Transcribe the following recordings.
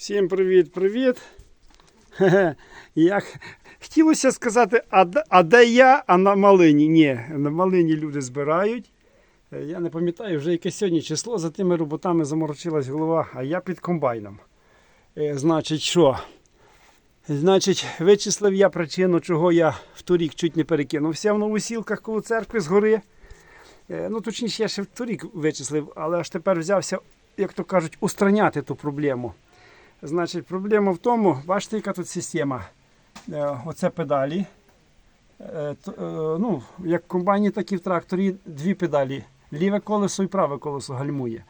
Всім привіт-привіт. Як хотілося сказати, а, а де я, а на малині? Ні, на малині люди збирають. Е, Я не пам'ятаю вже яке сьогодні число, за тими роботами заморочилась голова, а я під комбайном. Е, Значить, що? Значить, вичислив я причину, чого я в торік чуть не перекинувся в новосілках коло церкви з гори. Е, Ну, точніше, я ще в торік вичислив, але аж тепер взявся, як то кажуть, устраняти ту проблему. Значить, проблема в тому, бачите, яка тут система. Е, Оце педалі. Е, е, Ну, як в комбайні, так і в тракторі дві педалі. Ліве колесо і праве колесо гальмує.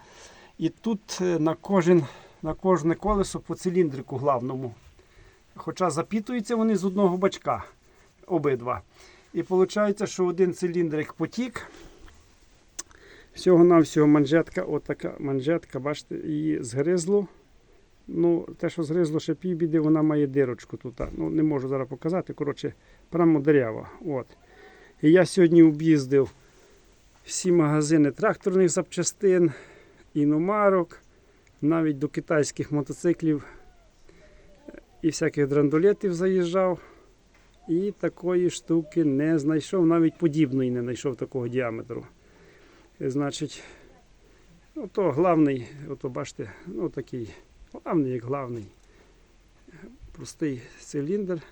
І тут на, кожен, на кожне колесо по циліндрику главному. Хоча запітуються вони з одного бачка обидва. І виходить, що один циліндрик потік. Всього-навсього манжетка, отака манжетка, бачите, її згризло. Ну, те, що згризло ще півбіди, вона має дирочку тут. Ну, не можу зараз показати. Коротше, прямо дерева. От. І я сьогодні об'їздив всі магазини тракторних запчастин, іномарок, навіть до китайських мотоциклів і всяких драндулетів заїжджав. І такої штуки не знайшов, навіть подібної не знайшов такого діаметру. Е, Значить, ото главний, ото бачите, ну такий, главний як. Простий циліндр.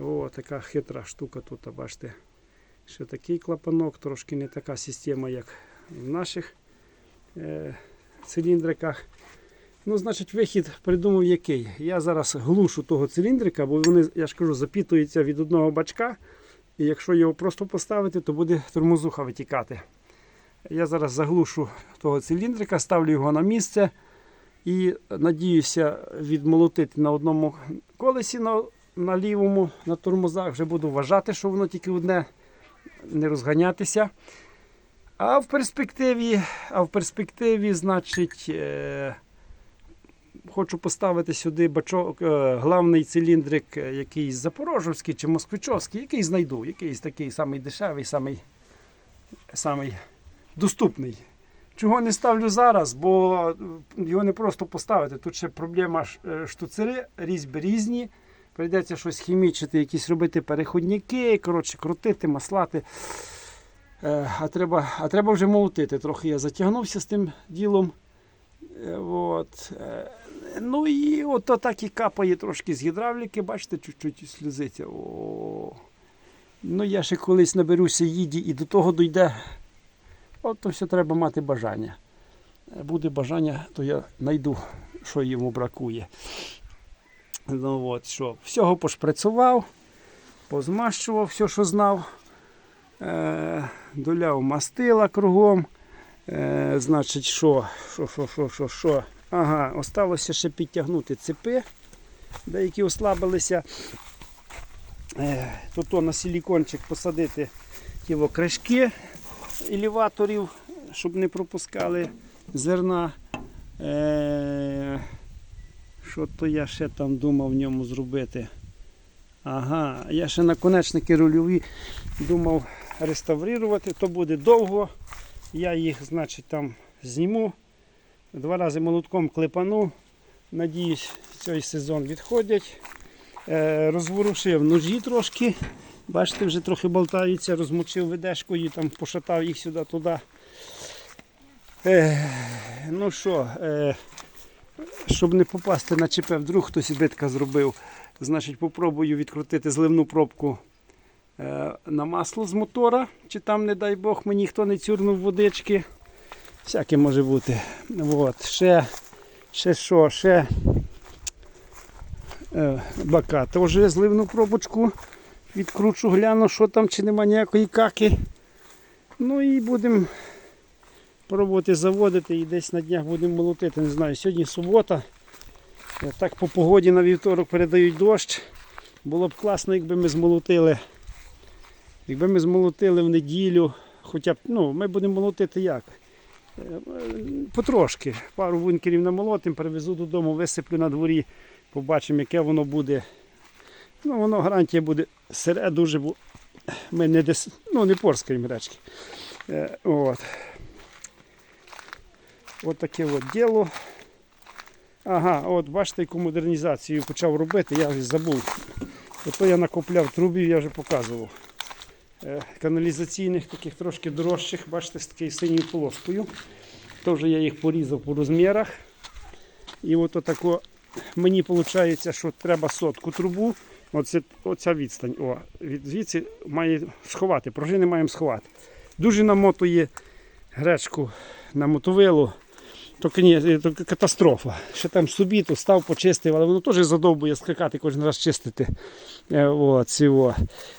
О, така хитра штука тут, бачите. Ще такий клапанок, трошки не така система, як в наших е, циліндриках. Ну, значить, вихід придумав який. Я зараз глушу того циліндрика, бо вони, я ж кажу, запітуються від одного бачка. І якщо його просто поставити, то буде тормозуха витікати. Я зараз заглушу того циліндрика, ставлю його на місце і надіюся відмолотити на одному колесі на, на лівому, на тормозах. Вже буду вважати, що воно тільки одне, не розганятися. А в перспективі, а в перспективі, значить, е, хочу поставити сюди бачок, е, главний циліндрик, е, якийсь запорожівський чи москвичовський, який знайду, якийсь такий самий дешевий, самий, самий доступний. Чого не ставлю зараз, бо е, його не просто поставити. Тут ще проблема е, штуцери, різьби різні. Прийдеться щось хімічити, якісь робити переходники, коротше, крутити, маслати. Е, А треба, а треба вже молотити. Трохи я затягнувся з тим ділом. От. Ну і от так і капає трошки з гідравліки, бачите, чуть-чуть сльозиться. О. Ну я ще колись наберуся їді і до того дойде. От то все треба мати бажання. Е, Буде бажання, то я знайду, що йому бракує. Ну от, що, всього пошприцював, позмащував все, що знав. Е, доляв мастила кругом. Е, значить, що, що, що, що, що, що. Ага, осталося ще підтягнути цепи, деякі ослабилися. Е, тут на силікончик посадити во кришки елеваторів, щоб не пропускали зерна. Е, що то я ще там думав в ньому зробити? Ага, я ще наконечники рульові думав реставрувати, то буде довго. Я їх, значить, там зніму. Два рази молотком клепану. Надіюсь, цей сезон відходять. Е, розворушив ножі трошки. Бачите, вже трохи болтаються, розмочив ведешкою, там пошатав їх сюди-туди. Е, ну що, е, щоб не попасти на ЧП, вдруг хтось битка зробив, значить попробую відкрутити зливну пробку е, на масло з мотора, чи там, не дай Бог, мені хто не цюрнув водички. Всяке може бути. От, ще, ще що, ще е, бака. Теж зливну пробочку. Відкручу, гляну, що там, чи нема ніякої каки. Ну і будемо пробувати заводити і десь на днях будемо молотити. Не знаю, сьогодні субота. Так по погоді на вівторок передають дощ. Було б класно, якби ми змолотили. Якби ми змолотили в неділю, хоча б, ну, ми будемо молотити як? Е, Потрошки. Пару бункерів намолотим, привезу додому, висиплю на дворі, побачимо, яке воно буде. Ну, воно гарантія буде сире дуже, бо ми не десь, ну, не порскаємо речки. Е, от. От таке от діло. Ага, от бачите, яку модернізацію почав робити, я вже забув. Ото я накопляв трубів, я вже показував. Е, Каналізаційних таких трошки дорожчих, бачите, з такою синьою полоскою. Вже я їх порізав по розмірах. І от отако мені виходить, що треба сотку трубу. Оце, оця відстань. О, від звідси має сховати. Пружини маємо сховати. Дуже намотує гречку на мотовилу. То, коні- то катастрофа. Ще там собі то став, почистив, але воно теж задовбує скакати кожен раз чистити. Е, О, цього.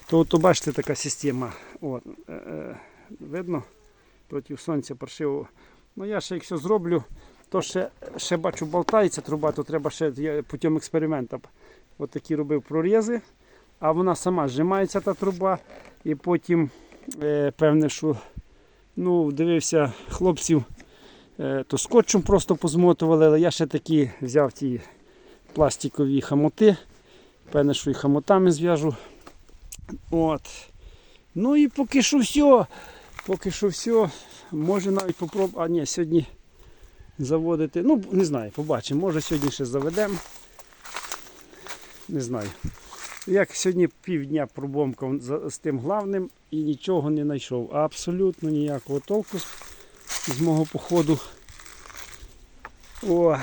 То, то бачите, така система. От, е, е, видно? Проти сонця паршиво. Ну я ще якщо зроблю, то ще, ще бачу болтається труба, то треба ще я путем експерименту. От такі робив прорізи, а вона сама зжимається та труба. І потім е, певне, що ну, дивився хлопців, е, то скотчем просто позмотували, але я ще такі взяв ті пластикові хамоти. Певне, що і хамотами зв'яжу. От. Ну і поки що все. Поки що все. Може навіть попробувати. А ні, сьогодні заводити. Ну, не знаю, побачимо. Може сьогодні ще заведемо. Не знаю. Як сьогодні півдня пробомкав з тим главним і нічого не знайшов. Абсолютно ніякого толку з, мого походу. О,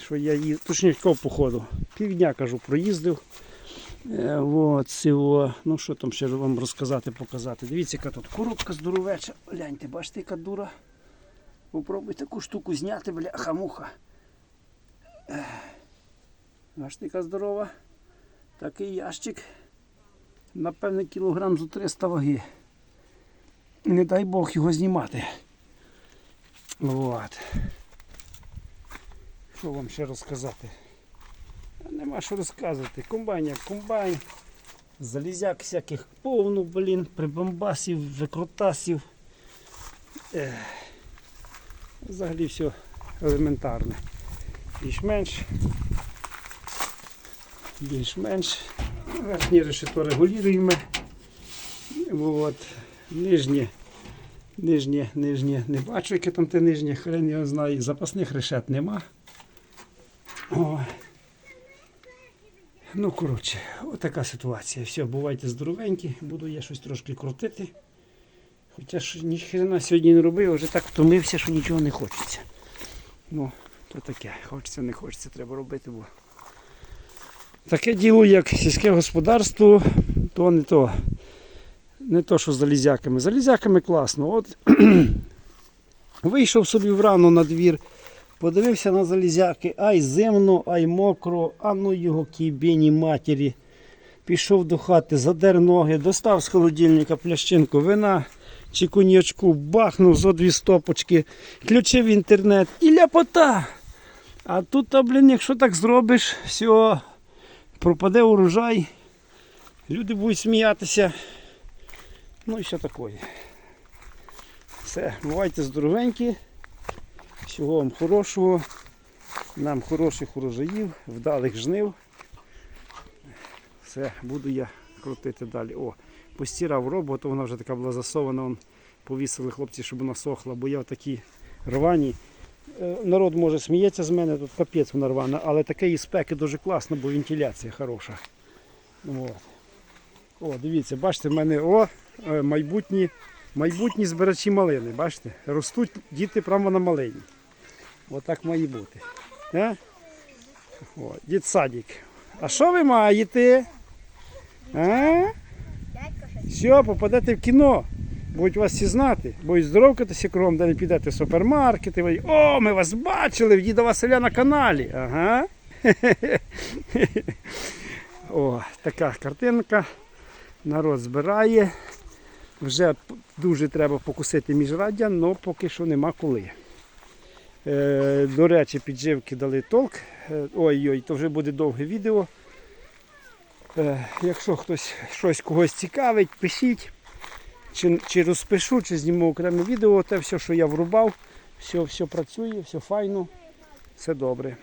що я їздив, точніше якого походу. Півдня кажу, проїздив. Е, от, цього. Ну що там ще вам розказати, показати. Дивіться, яка тут коробка здоровеча. Гляньте, бачите, яка дура. Попробуй таку штуку зняти, бляха муха. Ех. Бачите, яка здорова. Такий ящик. Напевне, кілограм зо 300 ваги. Не дай Бог його знімати. От. Що вам ще розказати? Нема що розказувати. Комбайн як комбайн. Залізяк всяких повну, блін, прибамбасів, викрутасів. Ех. Взагалі все елементарне. Більш-менш. Більш-менш. Верхні решето регулюємо. От. Нижнє. Нижнє, нижнє. Не бачу, яке там те нижнє, хрен його знає. Запасних решет нема. О. Ну, коротше, отака ситуація. Все, бувайте здоровенькі, буду я щось трошки крутити. Хоча ж ніхрена сьогодні не робив, вже так втомився, що нічого не хочеться. Ну, то таке. Хочеться, не хочеться, треба робити, бо. Таке діло, як сільське господарство, то не то. Не то, що з залізяками. Залізяками класно. От вийшов собі врано на двір, подивився на залізяки, ай зимно, ай мокро, а ну його кібіні матері. Пішов до хати, задер ноги, достав з холодильника плящинку вина чи коньячку, бахнув зо дві стопочки, включив інтернет і ляпота. А тут, блін, якщо так зробиш, все, пропаде урожай, люди будуть сміятися. Ну і все таке. Все, бувайте здоровенькі. Всього вам хорошого. Нам хороших урожаїв, вдалих жнив. Все, буду я крутити далі. О, постирав роботу, вона вже така була засована. Повісили хлопці, щоб вона сохла, бо я такі рвані. Е, Народ може сміється з мене, тут капець вона рвана, але такої спеки дуже класно, бо вентиляція хороша. От. О, дивіться, бачите, в мене о, е, майбутні, майбутні збирачі малини. Бачите? Ростуть діти прямо на малині. Отак має бути. Е? О, дід садик. А що ви маєте? А? Все, попадете в кіно. Будуть вас всі знати, будуть здоровкатися кругом, де підете в супермаркети. ви, О, ми вас бачили в діда Василя на каналі. Ага. О, така картинка. Народ збирає. Вже дуже треба покусити міжраддя, але поки що нема коли. Е, до речі, підживки дали толк. Е, Ой-ой, то вже буде довге відео. Е, якщо хтось щось когось цікавить, пишіть. Чи, чи розпишу, чи зніму окреме відео, те все, що я врубав, все, все працює, все файно, все добре.